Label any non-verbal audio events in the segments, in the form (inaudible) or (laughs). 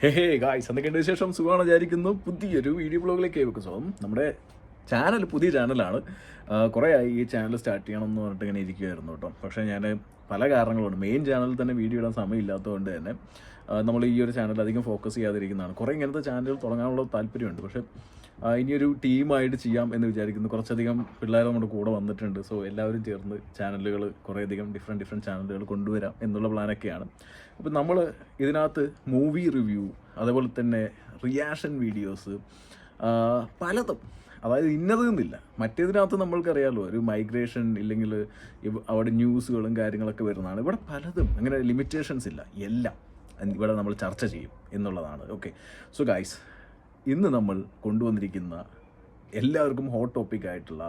ഹേ hey guys എന്തൊക്കെയുണ്ട് വിശേഷം സുഖമാണ് വിചാരിക്കുന്നു. പുതിയൊരു വീഡിയോ ബ്ലോഗിലേക്ക് വെക്കും സ്വാഗതം. നമ്മുടെ ചാനൽ പുതിയ ചാനലാണ് കുറേ ആയി ഈ ചാനൽ സ്റ്റാർട്ട് ചെയ്യണം എന്ന് പറഞ്ഞിട്ട് ഇങ്ങനെ ഇരിക്കുമായിരുന്നു കേട്ടോ. പക്ഷേ ഞാൻ പല കാരണങ്ങളുണ്ട്. മെയിൻ ചാനലിൽ തന്നെ വീഡിയോ ഇടാൻ സമയമില്ലാത്തതുകൊണ്ട് തന്നെ നമ്മൾ ഈ ഒരു ചാനൽ അധികം ഫോക്കസ് ചെയ്യാതിരിക്കുന്നതാണ്. കുറേ ഇങ്ങനത്തെ ചാനലുകൾ തുടങ്ങാനുള്ള താല്പര്യമുണ്ട്. പക്ഷേ ഇനിയൊരു ടീമായിട്ട് ചെയ്യാം എന്ന് വിചാരിക്കുന്നു. കുറച്ചധികം പിള്ളേർ നമ്മുടെ കൂടെ വന്നിട്ടുണ്ട്. സോ എല്ലാവരും ചേർന്ന് ചാനലുകൾ കുറേയധികം ഡിഫറെന്റ് ഡിഫറെന്റ് ചാനലുകൾ കൊണ്ടുവരാം എന്നുള്ള പ്ലാനൊക്കെയാണ് അപ്പോൾ നമ്മൾ ഇതിനകത്ത് മൂവി റിവ്യൂ അതേപോലെ തന്നെ റിയാക്ഷൻ വീഡിയോസ് പലതും. അതായത് ഇന്നതെന്നില്ല മറ്റേതിനകത്ത് നമ്മൾക്കറിയാമല്ലോ ഒരു മൈഗ്രേഷൻ ഇല്ലെങ്കിൽ അവിടെ ന്യൂസുകളും കാര്യങ്ങളൊക്കെ വരുന്നതാണ്. ഇവിടെ പലതും. അങ്ങനെ ലിമിറ്റേഷൻസ് ഇല്ല. എല്ലാം. ഇവിടെ നമ്മൾ ചർച്ച ചെയ്യും എന്നുള്ളതാണ്. ഓക്കെ സോ ഗൈസ് ഇന്ന് നമ്മൾ കൊണ്ടുവന്നിരിക്കുന്ന എല്ലാവർക്കും ഹോട്ട് ടോപ്പിക് ആയിട്ടുള്ള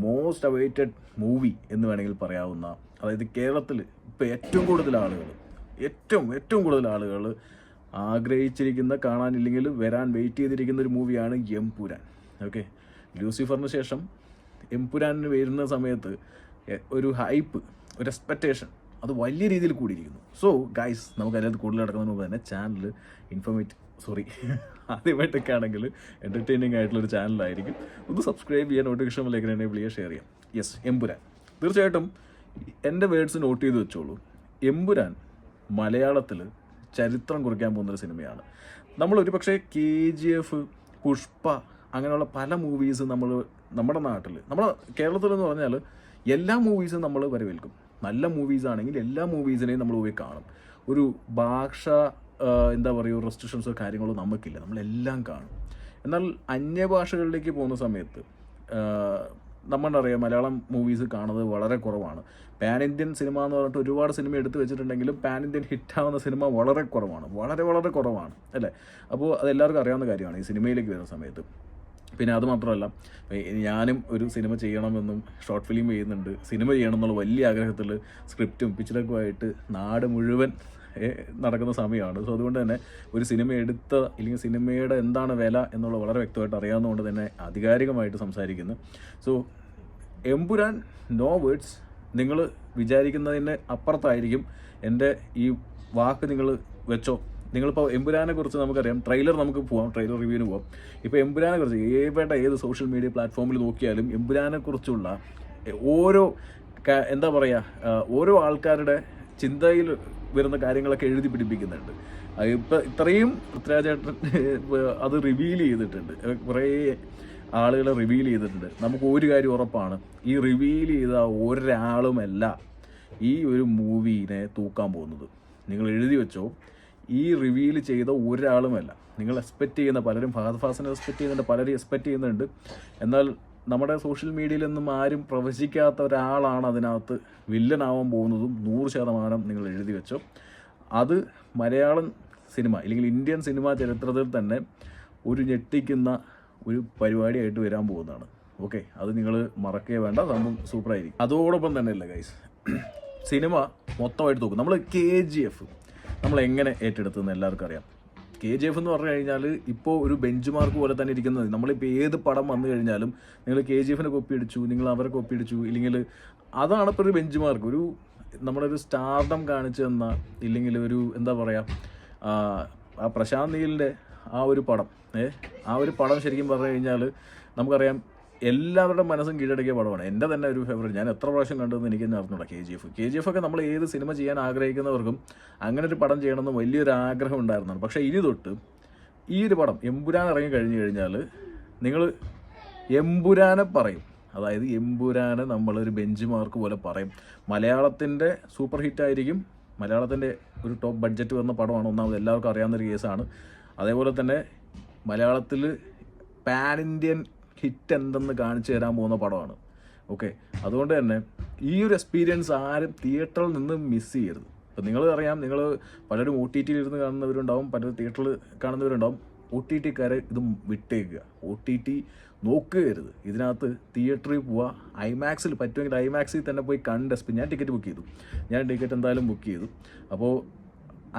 മോസ്റ്റ് അവൈറ്റഡ് മൂവി എന്ന് വേണമെങ്കിൽ പറയാവുന്ന അതായത് കേരളത്തിൽ ഇപ്പോൾ ഏറ്റവും കൂടുതൽ ആളുകൾ ഏറ്റവും ഏറ്റവും കൂടുതൽ ആളുകൾ ആഗ്രഹിച്ചിരിക്കുന്ന കാണാനില്ലെങ്കിൽ വരാൻ വെയിറ്റ് ചെയ്തിരിക്കുന്ന ഒരു മൂവിയാണ് എംപുരാൻ ഓക്കെ ലൂസിഫറിന് ശേഷം എംപുരാനിന് വരുന്ന സമയത്ത് ഒരു ഹൈപ്പ് ഒരു എക്സ്പെക്റ്റേഷൻ അത് വലിയ രീതിയിൽ കൂടിയിരിക്കുന്നു. സോ ഗൈസ് നമുക്ക് അതിനകത്ത് കൂടുതൽ നടക്കുന്നതിന് മുമ്പ് തന്നെ ചാനൽ ഇൻഫോർമേറ്റ് സോറി (laughs) ആദ്യമായിട്ടൊക്കെ ആണെങ്കിൽ എന്റർടൈനിങ് ആയിട്ടുള്ളൊരു ചാനലായിരിക്കും ഒന്ന് സബ്സ്ക്രൈബ് ചെയ്യാൻ നോട്ടിഫിക്കേഷൻ ബെല്ലൈക്കൻ എനേബിൾ ചെയ്യുക ഷെയർ ചെയ്യാം യെസ് എമ്പുരാൻ. തീർച്ചയായിട്ടും എന്റെ വേർഡ്സ് നോട്ട് ചെയ്ത് വെച്ചോളൂ. എമ്പുരാൻ മലയാളത്തിൽ ചരിത്രം കുറിക്കാൻ പോകുന്നൊരു സിനിമയാണ് നമ്മൾ ഒരു പക്ഷേ കെ ജി എഫ് പുഷ്പ അങ്ങനെയുള്ള പല മൂവീസ് നമ്മൾ നമ്മുടെ നാട്ടിൽ നമ്മുടെ കേരളത്തിൽ എന്ന് പറഞ്ഞാൽ എല്ലാ മൂവീസും നമ്മൾ വരവേൽക്കും. നല്ല മൂവീസ് ആണെങ്കിൽ എല്ലാ മൂവീസിനെയും നമ്മൾ പോയി കാണും. ഒരു ഭാഷ എന്താ പറയുക റെസ്ട്രിക്ഷൻസോ കാര്യങ്ങളോ നമുക്കില്ല. നമ്മളെല്ലാം കാണും. എന്നാൽ അന്യഭാഷകളിലേക്ക് പോകുന്ന സമയത്ത് നമ്മളറിയാം മലയാളം മൂവീസ് കാണുന്നത് വളരെ കുറവാണ്. പാൻ ഇന്ത്യൻ സിനിമ എന്ന് പറഞ്ഞിട്ട് ഒരുപാട് സിനിമ എടുത്തു വെച്ചിട്ടുണ്ടെങ്കിലും പാൻ ഇന്ത്യൻ ഹിറ്റാവുന്ന സിനിമ വളരെ കുറവാണ്. വളരെ വളരെ കുറവാണ്. അല്ലേ? അപ്പോൾ അത് എല്ലാവർക്കും അറിയാവുന്ന കാര്യമാണ് ഈ സിനിമയിലേക്ക് വരുന്ന സമയത്ത്. പിന്നെ അത് മാത്രമല്ല ഞാനും ഒരു സിനിമ ചെയ്യണമെന്നും ഷോർട്ട് ഫിലിം ചെയ്യുന്നുണ്ട് സിനിമ ചെയ്യണം എന്നുള്ള വലിയ ആഗ്രഹത്തിൽ സ്ക്രിപ്റ്റും പിക്ചറൊക്കെ ആയിട്ട് നാട് മുഴുവൻ നടക്കുന്ന സമയമാണ്. സോ അതുകൊണ്ട് തന്നെ ഒരു സിനിമ എടുത്ത അല്ലെങ്കിൽ സിനിമയുടെ എന്താണ് വില എന്നുള്ളത് വളരെ വ്യക്തമായിട്ട് അറിയാവുന്നതുകൊണ്ട് തന്നെ ആധികാരികമായിട്ട് സംസാരിക്കുന്നു. സോ എംപുരാൻ നോ വേർഡ്സ് നിങ്ങൾ വിചാരിക്കുന്നതിന് അപ്പുറത്തായിരിക്കും എന്റെ ഈ വാക്ക് നിങ്ങൾ വെച്ചോ. നിങ്ങളിപ്പോൾ എമ്പുരാനെ കുറിച്ച് നമുക്കറിയാം. ട്രെയിലർ നമുക്ക് പോവാം. ട്രെയിലർ റിവ്യൂവിന് പോവാം. ഇപ്പോൾ എമ്പുരാനെ കുറിച്ച് ഏവയുടെ ഏത് സോഷ്യൽ മീഡിയ പ്ലാറ്റ്ഫോമിൽ നോക്കിയാലും എമ്പുരാനെ കുറിച്ചുള്ള ഓരോ എന്താ പറയുക ഓരോ ആൾക്കാരുടെ ചിന്തയിൽ വരുന്ന കാര്യങ്ങളൊക്കെ എഴുതി പിടിപ്പിക്കുന്നുണ്ട്. ഇപ്പം ഇത്രയും പൃഥ്വിരാജേട്ടൻ അത് റിവീൽ ചെയ്തിട്ടുണ്ട്. കുറേ ആളുകളെ റിവീൽ ചെയ്തിട്ടുണ്ട്. നമുക്ക് ഒരു കാര്യം ഉറപ്പാണ്. ഈ റിവീൽ ചെയ്ത ഒരാളുമല്ല ഈ ഒരു മൂവീനെ തൂക്കാൻ പോകുന്നത്. നിങ്ങൾ എഴുതി വെച്ചോ ഈ റിവീൽ ചെയ്ത ഒരാളുമല്ല. നിങ്ങൾ എക്സ്പെക്റ്റ് ചെയ്യുന്ന പലരും ഫഹദ് ഫാസിനെ എക്സ്പെക്റ്റ് ചെയ്യുന്നുണ്ട് പലരും എക്സ്പെക്റ്റ് ചെയ്യുന്നുണ്ട്. എന്നാൽ നമ്മുടെ സോഷ്യൽ മീഡിയയിലൊന്നും ആരും പ്രവചിക്കാത്ത ഒരാളാണ് അതിനകത്ത് വില്ലനാവാൻ പോകുന്നതും നൂറ് ശതമാനം നിങ്ങൾ എഴുതി വെച്ചോ. അത് മലയാളം സിനിമ അല്ലെങ്കിൽ ഇന്ത്യൻ സിനിമാ ചരിത്രത്തിൽ തന്നെ ഒരു ഞെട്ടിക്കുന്ന ഒരു പരിപാടിയായിട്ട് വരാൻ പോകുന്നതാണ്. ഓക്കെ അത് നിങ്ങൾ മറക്കേ വേണ്ട സംഭവം സൂപ്പറായിരിക്കും. അതോടൊപ്പം തന്നെ അല്ല ഗൈസ് സിനിമ മൊത്തമായിട്ട് നോക്കും. നമ്മൾ കെ ജി എഫ് നമ്മൾ എങ്ങനെ ഏറ്റെടുത്തെന്ന് എല്ലാവർക്കും അറിയാം. കെ ജി എഫ് എന്ന് പറഞ്ഞു കഴിഞ്ഞാൽ ഇപ്പോൾ ഒരു ബെഞ്ച് മാർക്ക് പോലെ തന്നെ ഇരിക്കുന്നത്. നമ്മളിപ്പോൾ ഏത് പടം വന്നു കഴിഞ്ഞാലും നിങ്ങൾ കെ ജി എഫിനെ കോപ്പി അടിച്ചു നിങ്ങൾ അവരെ കോപ്പി അടിച്ചു ഇല്ലെങ്കിൽ അതാണ് ഇപ്പോൾ ഒരു ബെഞ്ച് മാർക്ക് ഒരു നമ്മുടെ ഒരു സ്റ്റാർഡം കാണിച്ചു തന്ന ഇല്ലെങ്കിൽ ഒരു എന്താ പറയുക ആ പ്രശാന്ത് നീലിന്റെ ആ ഒരു പടം ഏ ആ ഒരു പടം ശരിക്കും പറഞ്ഞു കഴിഞ്ഞാൽ നമുക്കറിയാം എല്ലാവരുടെ മനസ്സും കീഴടക്കിയ പടമാണ്. എന്റെ തന്നെ ഒരു ഫേവറേറ്റ് ഞാൻ എത്ര പ്രാവശ്യം കണ്ടതെന്ന് എനിക്ക് തന്നെ അറിഞ്ഞൂടാ K G F K G F ഒക്കെ നമ്മൾ ഏത് സിനിമ ചെയ്യാൻ ആഗ്രഹിക്കുന്നവർക്കും അങ്ങനെ ഒരു പടം ചെയ്യണമെന്ന് വലിയൊരു ആഗ്രഹം ഉണ്ടായിരുന്നതാണ്. പക്ഷേ ഇനി തൊട്ട് ഈ ഒരു പടം എമ്പുരാൻ ഇറങ്ങി കഴിഞ്ഞു കഴിഞ്ഞാൽ നിങ്ങൾ എമ്പുരാനെ പറയും. അതായത് എമ്പുരാനെ നമ്മളൊരു ബെഞ്ച് മാർക്ക് പോലെ പറയും. മലയാളത്തിന്റെ സൂപ്പർ ഹിറ്റ് ആയിരിക്കും. മലയാളത്തിന്റെ ഒരു ടോപ്പ് ബഡ്ജറ്റ് വന്ന പടമാണ് ഒന്നാമത് എല്ലാവർക്കും അറിയാവുന്ന ഒരു കേസാണ് അതേപോലെ തന്നെ മലയാളത്തിൽ പാൻ ഇന്ത്യൻ ഹിറ്റ് എന്തെന്ന് കാണിച്ചു തരാൻ പോകുന്ന പടമാണ്. ഓക്കെ അതുകൊണ്ട് തന്നെ ഈ ഒരു എക്സ്പീരിയൻസ് ആരും തിയേറ്ററിൽ നിന്ന് മിസ് ചെയ്യരുത്. ഇപ്പം നിങ്ങൾ അറിയാം നിങ്ങൾ പലരും ഒ ടി ടിയിൽ ഇരുന്ന് കാണുന്നവരുണ്ടാവും പലരും തിയേറ്ററിൽ കാണുന്നവരുണ്ടാവും. ഒ ടി ടിക്കാരെ ഇത് വിട്ടേക്കുക. ഒ ടി ടി നോക്കുകയരുത് ഇതിനകത്ത് തിയേറ്ററിൽ പോവുക ഐമാക്സിൽ പറ്റുമെങ്കിൽ ഐമാക്സിൽ തന്നെ പോയി കണ്ട് എക്സ്പീ ഞാൻ ടിക്കറ്റ് ബുക്ക് ചെയ്തു. ഞാൻ ടിക്കറ്റ് എന്തായാലും ബുക്ക് ചെയ്തു. അപ്പോൾ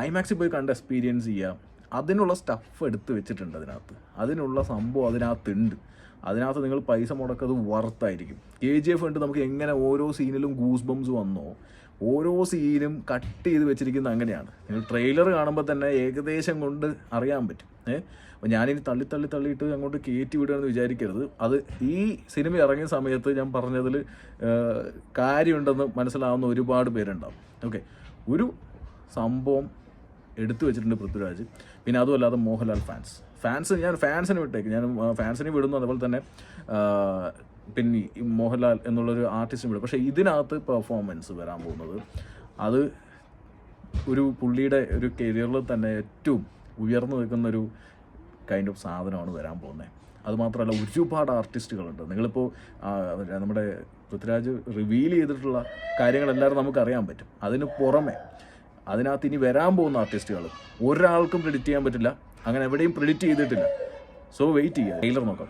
ഐമാക്സിൽ പോയി കണ്ട് എക്സ്പീരിയൻസ് ചെയ്യാം. അതിനുള്ള സ്റ്റഫ് എടുത്ത് വെച്ചിട്ടുണ്ട് അതിനകത്ത്. അതിനുള്ള സംഭവം അതിനകത്തുണ്ട്. അതിനകത്ത് നിങ്ങൾ പൈസ മുടക്കത് വർത്തായിരിക്കും കെ ജി എഫ് ഉണ്ട് നമുക്ക് എങ്ങനെ ഓരോ സീനിലും ഗൂസ് ബംസ് വന്നോ? ഓരോ സീനും കട്ട് ചെയ്ത് വെച്ചിരിക്കുന്ന അങ്ങനെയാണ്. നിങ്ങൾ ട്രെയിലർ കാണുമ്പോൾ തന്നെ ഏകദേശം കൊണ്ട് അറിയാൻ പറ്റും. ഏഹ് അപ്പോൾ ഞാനിനി തള്ളി തള്ളി തള്ളിയിട്ട് അങ്ങോട്ട് കയറ്റി വിടുകയെന്ന് വിചാരിക്കരുത്. അത് ഈ സിനിമ ഇറങ്ങിയ സമയത്ത് ഞാൻ പറഞ്ഞതിൽ കാര്യമുണ്ടെന്ന് മനസ്സിലാവുന്ന ഒരുപാട് പേരുണ്ടാവും. ഓക്കെ ഒരു സംഭവം എടുത്തു വെച്ചിട്ടുണ്ട് പൃഥ്വിരാജ്. പിന്നെ അതുമല്ലാതെ മോഹൻലാൽ ഫാൻസ് ഫാൻസ് ഞാൻ ഫാൻസിനെ വിട്ടേക്ക്. ഞാൻ ഫാൻസിനെ വിടുന്നു. അതുപോലെ തന്നെ പിന്നെ മോഹൻലാൽ എന്നുള്ളൊരു ആർട്ടിസ്റ്റിനെ വിടും. പക്ഷേ ഇതിനകത്ത് പെർഫോമൻസ് വരാൻ പോകുന്നത് അത് ഒരു പുള്ളിയുടെ ഒരു കരിയറിൽ തന്നെ ഏറ്റവും ഉയർന്നു നിൽക്കുന്ന ഒരു കൈൻഡ് ഓഫ് സാധനമാണ് വരാൻ പോകുന്നത് അതുമാത്രമല്ല ഒരുപാട് ആർട്ടിസ്റ്റുകളുണ്ട് നിങ്ങളിപ്പോൾ നമ്മുടെ പൃഥ്വിരാജ് റിവീൽ ചെയ്തിട്ടുള്ള കാര്യങ്ങളെല്ലാവരും നമുക്കറിയാൻ പറ്റും. അതിന് പുറമെ അതിനകത്ത് ഇനി വരാൻ പോകുന്ന ആർട്ടിസ്റ്റുകൾ ഒരാൾക്കും പ്രിഡിക്റ്റ് ചെയ്യാൻ പറ്റില്ല. അങ്ങനെ എവിടെയും പ്രിഡിക്റ്റ് ചെയ്തിട്ടില്ല. സോ വെയിറ്റ് ചെയ്യുക. ടൈലർ നോക്കാം.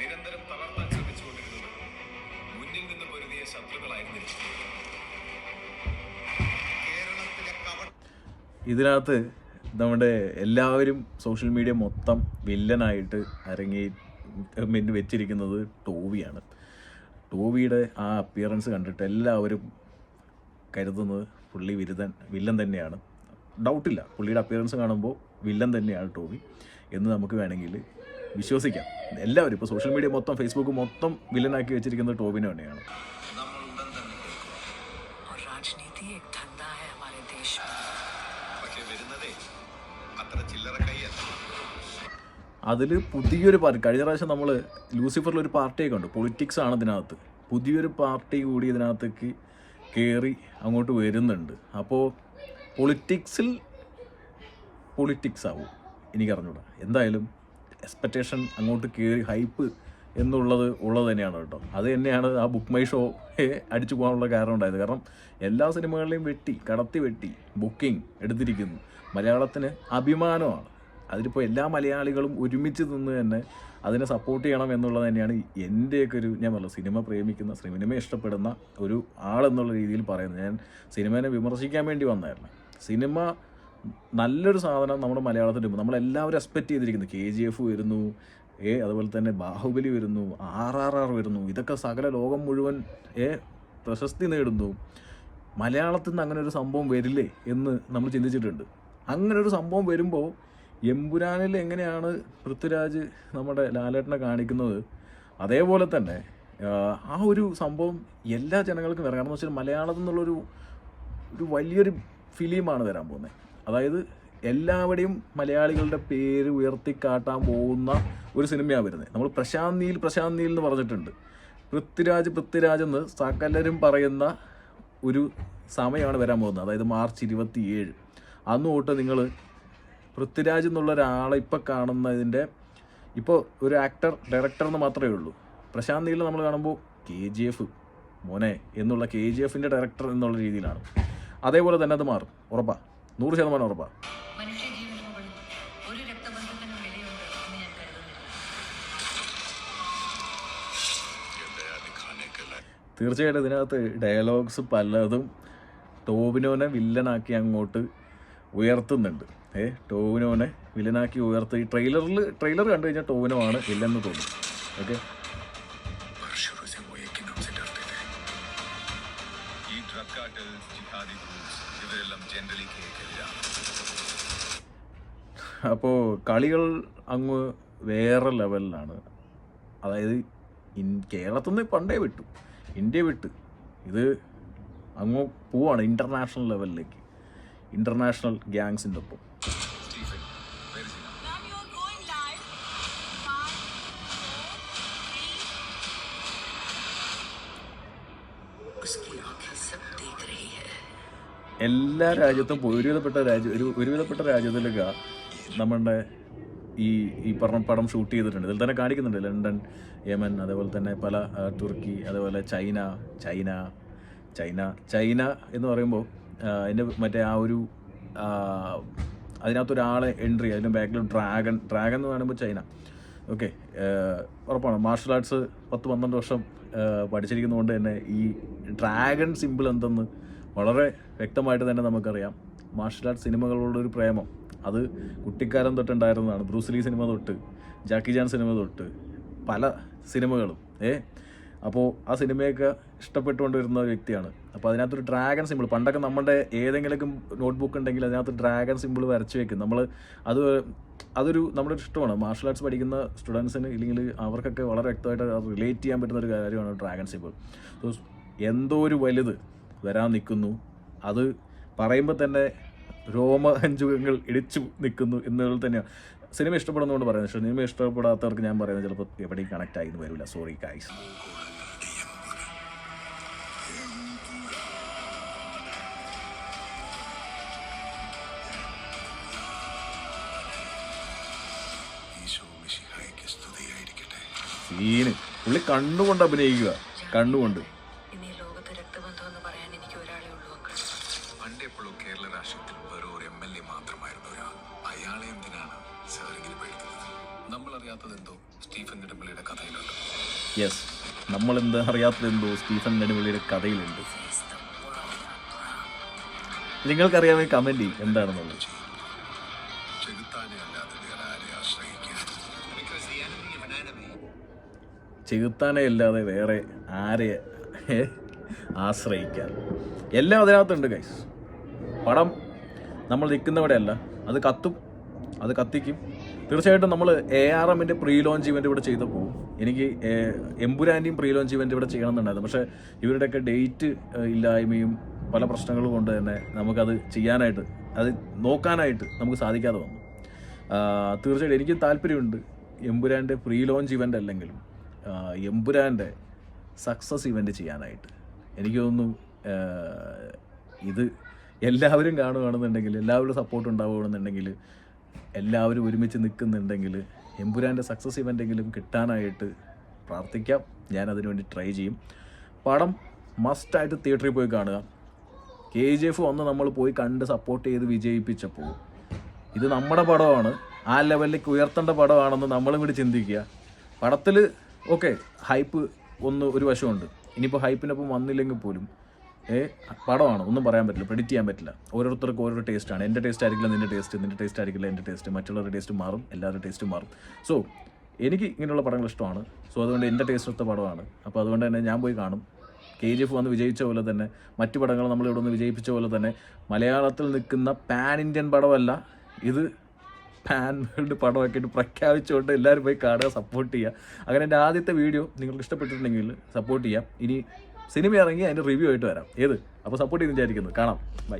നിരന്തരം തളർത്താൻ ശ്രമിച്ചുകൊണ്ടിരുന്നത് മുന്നിൽ നിന്ന് പൊരുതിയ ശത്രുക്കളായിരുന്നില്ല. കേരളത്തിലെ കവട ഇതിനകത്ത് നമ്മുടെ എല്ലാവരും സോഷ്യൽ മീഡിയ മൊത്തം വില്ലനായിട്ട് അരങ്ങി മിന്ന് വെച്ചിരിക്കുന്നത് ടോവിയാണ് ടോവിയുടെ ആ അപ്പിയറൻസ് കണ്ടിട്ട് എല്ലാവരും കരുതുന്നത് പുള്ളി വിരുദ്ധൻ വില്ലൻ തന്നെയാണ്. ഡൗട്ടില്ല പുള്ളിയുടെ അപ്പിയറൻസ് കാണുമ്പോൾ വില്ലൻ തന്നെയാണ് ടോവി എന്ന് നമുക്ക് വേണമെങ്കിൽ വിശ്വസിക്കാം. എല്ലാവരും ഇപ്പോൾ സോഷ്യൽ മീഡിയ മൊത്തം ഫേസ്ബുക്ക് മൊത്തം വില്ലനാക്കി വെച്ചിരിക്കുന്നത് ടോവിനെ തന്നെയാണ്. അതിൽ പുതിയൊരു പാർട്ടി കഴിഞ്ഞ പ്രാവശ്യം നമ്മൾ ലൂസിഫറിൽ ഒരു പാർട്ടിയൊക്കെ ഉണ്ട് പൊളിറ്റിക്സ് ആണ് ഇതിനകത്ത്. പുതിയൊരു പാർട്ടി കൂടി ഇതിനകത്തേക്ക് കയറി അങ്ങോട്ട് വരുന്നുണ്ട്. അപ്പോൾ പൊളിറ്റിക്സിൽ പൊളിറ്റിക്സ് ആവും എനിക്കറിഞ്ഞൂടാ. എന്തായാലും എക്സ്പെക്റ്റേഷൻ അങ്ങോട്ട് കയറി ഹൈപ്പ് എന്നുള്ളത് ഉള്ളത് തന്നെയാണ് കേട്ടോ. അത് തന്നെയാണ് ആ ബുക്ക് മൈ ഷോ അടിച്ചു പോകാനുള്ള കാരണം ഉണ്ടായത്. കാരണം എല്ലാ സിനിമകളിലെയും വെട്ടി കടത്തി വെട്ടി ബുക്കിംഗ് എടുത്തിരിക്കുന്നു. മലയാളത്തിന് അഭിമാനമാണ്. അതിലിപ്പോൾ എല്ലാ മലയാളികളും ഒരുമിച്ച് നിന്ന് തന്നെ അതിനെ സപ്പോർട്ട് ചെയ്യണം എന്നുള്ളത് തന്നെയാണ് എന്റെയൊക്കെ ഒരു ഞാൻ പറഞ്ഞു സിനിമ പ്രേമിക്കുന്ന സിനിമ ഇഷ്ടപ്പെടുന്ന ഒരു ആളെന്നുള്ള രീതിയിൽ പറയുന്നത്. ഞാൻ സിനിമേനെ വിമർശിക്കാൻ വേണ്ടി വന്നായിരുന്നു സിനിമ നല്ലൊരു സാധനം നമ്മുടെ മലയാളത്തിൽ നമ്മളെല്ലാവരും എക്സ്പെക്റ്റ് ചെയ്തിരിക്കുന്നു. കെ ജി എഫ് വരുന്നു ഏ അതുപോലെ തന്നെ ബാഹുബലി വരുന്നു ആർ ആർ ആർ വരുന്നു. ഇതൊക്കെ സകല ലോകം മുഴുവൻ ഏ പ്രശസ്തി നേടുന്നു. മലയാളത്തിൽ നിന്ന് അങ്ങനെ ഒരു സംഭവം വരില്ലേ എന്ന് നമ്മൾ ചിന്തിച്ചിട്ടുണ്ട്. അങ്ങനെ ഒരു സംഭവം വരുമ്പോൾ എമ്പുരാനിൽ എങ്ങനെയാണ് പൃഥ്വിരാജ് നമ്മുടെ ലാലേട്ടനെ കാണിക്കുന്നത്? അതേപോലെ തന്നെ ആ, ഒരു സംഭവം എല്ലാ ജനങ്ങൾക്കും വരാം. കാരണം വെച്ചാൽ മലയാളത്തിൽ നിന്നുള്ളൊരു ഒരു വലിയൊരു ഫിലിമാണ് വരാൻ പോകുന്നത്. അതായത് എല്ലാവരുടെയും മലയാളികളുടെ പേര് ഉയർത്തിക്കാട്ടാൻ പോകുന്ന ഒരു സിനിമയാണ് വരുന്നത്. നമ്മൾ പ്രശാന്ത് നീൽ പ്രശാന്ത് നീൽ എന്ന് പറഞ്ഞിട്ടുണ്ട്. പൃഥ്വിരാജ് പൃഥ്വിരാജ് എന്ന് സകലരും പറയുന്ന ഒരു സമയമാണ് വരാൻ പോകുന്നത്. അതായത് മാർച്ച് ഇരുപത്തി ഏഴ് അന്ന് തൊട്ട് നിങ്ങൾ പൃഥ്വിരാജ് എന്നുള്ള ഒരാളെ ഇപ്പം കാണുന്നതിന്റെ ഇപ്പോൾ ഒരു ആക്ടർ ഡയറക്ടർ എന്ന് മാത്രമേ ഉള്ളൂ. പ്രശാന്ത് നീൽ നമ്മൾ കാണുമ്പോൾ കെ ജി എഫ് മോനെ എന്നുള്ള കെ ജി എഫിന്റെ ഡയറക്ടർ എന്നുള്ള രീതിയിലാണ്. അതേപോലെ തന്നെ അത് മാറും. ഉറപ്പാ. നൂറ് ശതമാനം ഉറപ്പാ. തീർച്ചയായിട്ടും ഇതിനകത്ത് ഡയലോഗ്സ് പലതും ടോബിനോനെ വില്ലനാക്കി അങ്ങോട്ട് ഉയർത്തുന്നുണ്ട്. ഏ ടോവിനോനെ വില്ലനാക്കി ഉയർത്തി. ട്രെയിലറിൽ ട്രെയിലർ കണ്ടു കഴിഞ്ഞാൽ ടോവിനോ ആണ് വില്ലെന്ന് തോന്നുന്നു. ഓക്കെ? അപ്പോൾ കളികൾ അങ്ങ് വേറെ ലെവലിലാണ് അതായത് ഇൻ കേരളത്തിൽ നിന്ന് പണ്ടേ വിട്ടു. ഇന്ത്യ വിട്ട്. ഇത് അങ്ങ് പോവാണ് ഇന്റർനാഷണൽ ലെവലിലേക്ക് ഇന്റർനാഷണൽ ഗ്യാങ്സിന്റെ ഒപ്പം. എല്ലാ രാജ്യത്തും ഒരുവിധപ്പെട്ട രാജ്യം ഒരു ഒരുവിധപ്പെട്ട രാജ്യത്തിലൊക്കെ നമ്മളുടെ ഈ ഈ പറഞ്ഞ പടം ഷൂട്ട് ചെയ്തിട്ടുണ്ട്. ഇതിൽ തന്നെ കാണിക്കുന്നുണ്ട് ലണ്ടൻ യമൻ അതേപോലെ തന്നെ പല തുർക്കി അതേപോലെ ചൈന ചൈന ചൈന ചൈന എന്ന് പറയുമ്പോൾ അതിന്റെ മറ്റേ ആ ഒരു അതിനകത്തൊരാളെ എൻട്രി അതിന്റെ ബാക്കിൽ ഡ്രാഗൺ ഡ്രാഗൺ എന്ന് പറയുമ്പോൾ ചൈന. ഓക്കെ ഉറപ്പാണ്. മാർഷൽ ആർട്സ് പത്ത് പന്ത്രണ്ട് വർഷം പഠിച്ചിരിക്കുന്നതുകൊണ്ട് തന്നെ ഈ ഡ്രാഗൺ സിമ്പിൾ എന്തെന്ന് വളരെ വ്യക്തമായിട്ട് തന്നെ നമുക്കറിയാം. മാർഷൽ ആർട്സ് സിനിമകളോടൊരു പ്രേമം. അത് കുട്ടിക്കാലം തൊട്ടുണ്ടായിരുന്നതാണ്. ബ്രൂസ്ലി സിനിമ തൊട്ട് ജാക്കി ജാൻ സിനിമ തൊട്ട് പല സിനിമകളും. ഏ? അപ്പോൾ ആ സിനിമയൊക്കെ ഇഷ്ടപ്പെട്ടുകൊണ്ട് വരുന്ന ഒരു വ്യക്തിയാണ്. അപ്പോൾ അതിനകത്തൊരു ഡ്രാഗൺ സിമ്പിൾ പണ്ടൊക്കെ നമ്മുടെ ഏതെങ്കിലും നോട്ട്ബുക്ക് ഉണ്ടെങ്കിൽ അതിനകത്ത് ഡ്രാഗൺ സിമ്പിൾ വരച്ച് വെക്കും. നമ്മൾ അത് അതൊരു നമ്മുടെ ഇഷ്ടമാണ്. മാർഷൽ ആർട്സ് പഠിക്കുന്ന സ്റ്റുഡൻസിന് ഇല്ലെങ്കിൽ അവർക്കൊക്കെ വളരെ വ്യക്തമായിട്ട് റിലേറ്റ് ചെയ്യാൻ പറ്റുന്ന ഒരു കാര്യമാണ് ഡ്രാഗൺ സിമ്പിൾ സോ എന്തോ ഒരു വലുത് വരാൻ നിൽക്കുന്നു. അത് പറയുമ്പോൾ തന്നെ രോമഹഞ്ചുകങ്ങൾ ഇടിച്ചു നിൽക്കുന്നു എന്നുള്ളത് തന്നെയാണ്. സിനിമ ഇഷ്ടപ്പെടുന്നതുകൊണ്ട് പറയുന്നത്. സിനിമ ഇഷ്ടപ്പെടാത്തവർക്ക് ഞാൻ പറയുന്നത് ചിലപ്പോൾ എവിടെയും കണക്റ്റ് ആയി എന്ന് വരില്ല. സോറി ഗൈസ് അറിയാത്തത് പുള്ളി സ്റ്റീഫൻ അഭിനയിക്കുക കഥയിലുണ്ട്. യെസ് നമ്മൾ എന്താ അറിയാത്തതെന്തോ സ്റ്റീഫൻ നെടുമുള്ളിയുടെ കഥയിലുണ്ട്. നിങ്ങൾക്കറിയാമെങ്കിൽ കമന്റ് ചെയ്യും എന്താണെന്നുള്ളത്. ചെകുത്താനെ അല്ലാതെ വേറെ ആരെ ആശ്രയിക്കാൻ. എല്ലാം അതിനകത്തുണ്ട് ഗൈസ് പടം നമ്മൾ നിൽക്കുന്നവിടെയല്ല. അത് കത്തും അത് കത്തിക്കും. തീർച്ചയായിട്ടും നമ്മൾ എ ആർ എമ്മിന്റെ പ്രീ ലോഞ്ച് ഇവന്റ് ഇവിടെ ചെയ്തപ്പോൾ എനിക്ക് എംബുരാന്റെയും പ്രീ ലോഞ്ച് ഇവന്റ് ഇവിടെ ചെയ്യണമെന്നുണ്ടായിരുന്നു. പക്ഷേ ഇവരുടെയൊക്കെ ഡേറ്റ് ഇല്ലായ്മയും പല പ്രശ്നങ്ങളും കൊണ്ട് തന്നെ നമുക്കത് ചെയ്യാനായിട്ട് അത് നോക്കാനായിട്ട് നമുക്ക് സാധിക്കാതെ വന്നു. തീർച്ചയായിട്ടും എനിക്ക് താല്പര്യമുണ്ട്. എമ്പുരാന്റെ പ്രീ ലോഞ്ച് ഇവന്റ് അല്ലെങ്കിലും. എമ്പുരാന്റെ സക്സസ് ഇവന്റ് ചെയ്യാനായിട്ട്. എനിക്ക് തോന്നുന്നു ഇത് എല്ലാവരും കാണുകയാണെന്നുണ്ടെങ്കിൽ എല്ലാവരുടെ സപ്പോർട്ട് ഉണ്ടാവുകയാണെന്നുണ്ടെങ്കിൽ എല്ലാവരും ഒരുമിച്ച് നിൽക്കുന്നുണ്ടെങ്കിൽ എമ്പുരാന്റെ സക്സസ് ഇവന്റെങ്കിലും കിട്ടാനായിട്ട് പ്രാർത്ഥിക്കാം. ഞാൻ അതിനുവേണ്ടി ട്രൈ ചെയ്യും. പടം മസ്റ്റായിട്ട് തിയേറ്ററിൽ പോയി കാണുക. കെ ജി എഫ് വന്ന് നമ്മൾ പോയി കണ്ട് സപ്പോർട്ട് ചെയ്ത് വിജയിപ്പിച്ചപ്പോൾ ഇത് നമ്മുടെ പടമാണ്. ആ ലെവലിലേക്ക് ഉയർത്തേണ്ട പടമാണെന്ന് നമ്മളും കൂടി ചിന്തിക്കുക. പടത്തിൽ ഓക്കെ ഹൈപ്പ് ഒന്ന് ഒരു വശമുണ്ട്. ഇനിയിപ്പോൾ ഹൈപ്പിനൊപ്പം വന്നില്ലെങ്കിൽ പോലും ഏ പടമാണ് ഒന്നും പറയാൻ പറ്റില്ല പ്രെഡിക്റ്റ് ചെയ്യാൻ പറ്റില്ല. ഓരോരുത്തർക്കും ഓരോ ടേസ്റ്റാണ് എന്റെ ടേസ്റ്റ് ആയിരിക്കില്ല നിന്റെ ടേസ്റ്റ് നിന്റെ ടേസ്റ്റ് ആയിരിക്കില്ല എന്റെ ടേസ്റ്റ് മറ്റുള്ളവരുടെ ടേസ്റ്റ് മാറും എല്ലാവരുടെ ടേസ്റ്റും മാറും. സോ എനിക്ക് ഇങ്ങനെയുള്ള പടങ്ങൾ ഇഷ്ടമാണ്. സോ അതുകൊണ്ട് എന്റെ ടേസ്റ്റ് ഒത്ത പടമാണ്. അപ്പോൾ അതുകൊണ്ട് തന്നെ ഞാൻ പോയി കാണും. കെ ജി എഫ് വന്ന് വിജയിച്ച പോലെ തന്നെ മറ്റു പടങ്ങൾ നമ്മൾ ഇവിടെ നിന്ന് വിജയിപ്പിച്ച പോലെ തന്നെ മലയാളത്തിൽ നിൽക്കുന്ന പാൻ ഇന്ത്യൻ പടമല്ല ഇത് പാൻ വേൾഡ് പടമാക്കിയിട്ട് പ്രഖ്യാപിച്ചുകൊണ്ട് എല്ലാവരും പോയി കാണുക സപ്പോർട്ട് ചെയ്യുക. അങ്ങനെ എന്റെ ആദ്യത്തെ വീഡിയോ നിങ്ങൾക്ക് ഇഷ്ടപ്പെട്ടിട്ടുണ്ടെങ്കിൽ സപ്പോർട്ട് ചെയ്യാം. ഇനി സിനിമ ഇറങ്ങി അതിന്റെ റിവ്യൂ ആയിട്ട് വരാം. ഏത്? അപ്പോൾ സപ്പോർട്ട് ചെയ്ത് വിചാരിക്കുന്നു. കാണാം. ബൈ